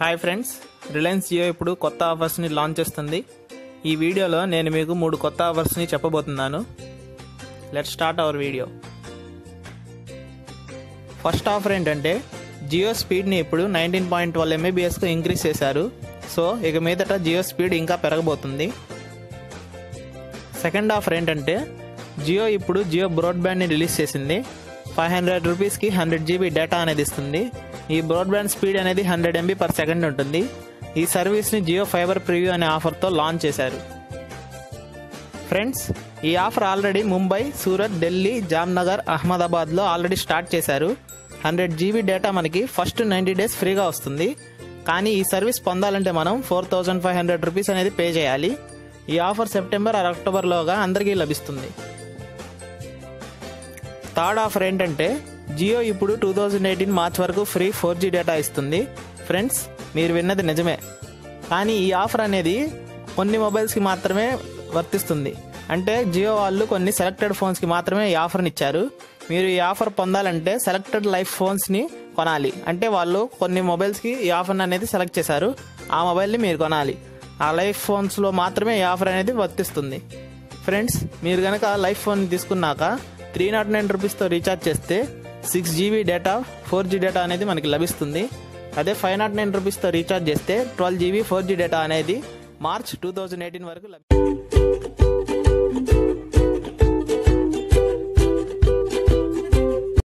Hi friends Reliance Jio ఇప్పుడు కొత్త ఆఫర్స్ని launch చేస్తుంది. ఈ వీడియోలో నేను మీకు మూడు కొత్త ఆఫర్స్ని చెప్పబోతున్నాను. Let start our video first offer ఏంటంటే జియో స్పీడ్ని ఇప్పుడు నైన్టీన్ పాయింట్ ట్వెల్వ్ ఎంబీబీఎస్కు ఇంక్రీజ్ చేశారు. సో ఇక మీదట జియో స్పీడ్ ఇంకా పెరగబోతుంది. సెకండ్ ఆఫర్ ఏంటంటే జియో ఇప్పుడు జియో బ్రాడ్బ్యాండ్ని రిలీజ్ చేసింది. ఫైవ్ హండ్రెడ్ రూపీస్కి హండ్రెడ్ జీబీ డేటా అనేది ఇస్తుంది. ఈ బ్రాడ్బ్యాండ్ స్పీడ్ అనేది హండ్రెడ్ ఎంబీ పర్ సెకండ్ ఉంటుంది. ఈ సర్వీస్ని జియో ఫైబర్ ప్రివ్యూ అనే ఆఫర్తో లాంచ్ చేశారు. ఫ్రెండ్స్ ఈ ఆఫర్ ఆల్రెడీ ముంబై సూరత్ ఢిల్లీ జామ్నగర్ అహ్మదాబాద్లో ఆల్రెడీ స్టార్ట్ చేశారు. హండ్రెడ్ జీబీ డేటా మనకి ఫస్ట్ నైంటీ డేస్ ఫ్రీగా వస్తుంది. కానీ ఈ సర్వీస్ పొందాలంటే మనం four thousand five hundred rupees అనేది పే చేయాలి. ఈ ఆఫర్ సెప్టెంబర్ ఆర్ అక్టోబర్లోగా అందరికీ లభిస్తుంది. థర్డ్ ఆఫర్ ఏంటంటే జియో ఇప్పుడు టూ థౌజండ్ ఎయిటీన్ మార్చ్ వరకు ఫ్రీ ఫోర్ జీ డేటా ఇస్తుంది. ఫ్రెండ్స్ మీరు విన్నది నిజమే. కానీ ఈ ఆఫర్ అనేది కొన్ని మొబైల్స్కి మాత్రమే వర్తిస్తుంది. అంటే జియో వాళ్ళు కొన్ని సెలెక్టెడ్ ఫోన్స్కి మాత్రమే ఈ ఆఫర్ని ఇచ్చారు. మీరు ఈ ఆఫర్ పొందాలంటే సెలెక్టెడ్ లైఫ్ ఫోన్స్ని కొనాలి. అంటే వాళ్ళు కొన్ని మొబైల్స్కి ఈ ఆఫర్ అనేది సెలెక్ట్ చేశారు. ఆ మొబైల్ని మీరు కొనాలి. ఆ లైఫ్ ఫోన్స్లో మాత్రమే ఈ ఆఫర్ అనేది వర్తిస్తుంది. ఫ్రెండ్స్ మీరు కనుక లైఫ్ ఫోన్ తీసుకున్నాక త్రీ నాట్ నైన్ రూపీస్తో రీఛార్జ్ చేస్తే six GB data four G data అనేది మనకి లభిస్తుంది. అదే ఫైవ్ నాట్ నైన్ రూపీస్తో రీఛార్జ్ చేస్తే twelve GB four G data అనేది మార్చ్ టూ థౌజండ్ ఎయిటీన్ వరకు లభిస్తుంది